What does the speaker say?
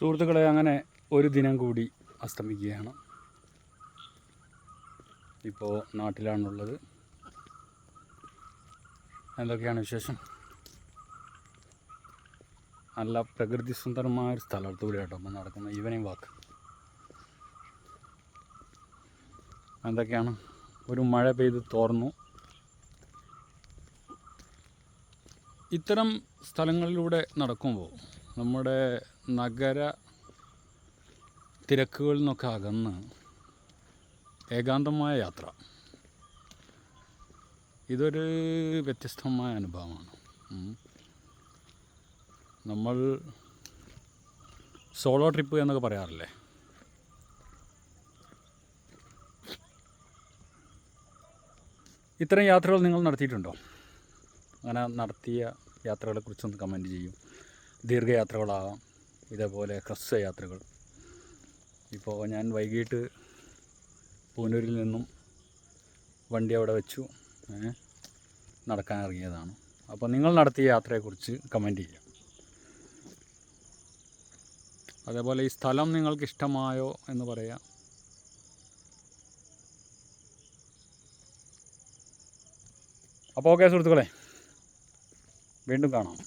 സുഹൃത്തുക്കളെ അങ്ങനെ ഒരു ദിനം കൂടി അസ്തമിക്കുകയാണ്. ഇപ്പോൾ നാട്ടിലാണുള്ളത്. എന്തൊക്കെയാണ് വിശേഷം? നല്ല പ്രകൃതി സുന്ദരമായ ഒരു സ്ഥലത്തൂടെ കേട്ടോ അപ്പം നടക്കുന്ന ഈവനിങ് വാക്ക്. എന്തൊക്കെയാണ്? ഒരു മഴ പെയ്ത് തോർന്നു. ഇത്തരം സ്ഥലങ്ങളിലൂടെ നടക്കുമ്പോൾ നമ്മുടെ നഗര തിരക്കുകളിൽ നിന്നൊക്കെ അകന്ന് ഏകാന്തമായ യാത്ര. ഇതൊരു വ്യത്യസ്തമായ അനുഭവമാണ്. നമ്മൾ സോളോ ട്രിപ്പ് എന്നൊക്കെ പറയാറില്ലേ? ഇത്തരം യാത്രകൾ നിങ്ങൾ നടത്തിയിട്ടുണ്ടോ? അങ്ങനെ നടത്തിയ യാത്രകളെക്കുറിച്ചൊന്ന് കമന്റ് ചെയ്യും. ദീർഘയാത്രകളാകാം ഇതേപോലെ ഹ്രസ്വ യാത്രകൾ ഇപ്പോൾ ഞാൻ വൈകിട്ട് പൂനൂരിൽ നിന്നും വണ്ടി അവിടെ വെച്ചു. നടക്കാൻ ഇറങ്ങിയതാണ് അപ്പോൾ നിങ്ങൾ നടത്തിയ യാത്രയെക്കുറിച്ച് കമന്റ് ചെയ്യാം അതേപോലെ ഈ സ്ഥലം നിങ്ങൾക്ക് ഇഷ്ടമായോ എന്ന് പറയാം. അപ്പോൾ ഓക്കെ സുഹൃത്തുക്കളെ. വീണ്ടും കാണാം.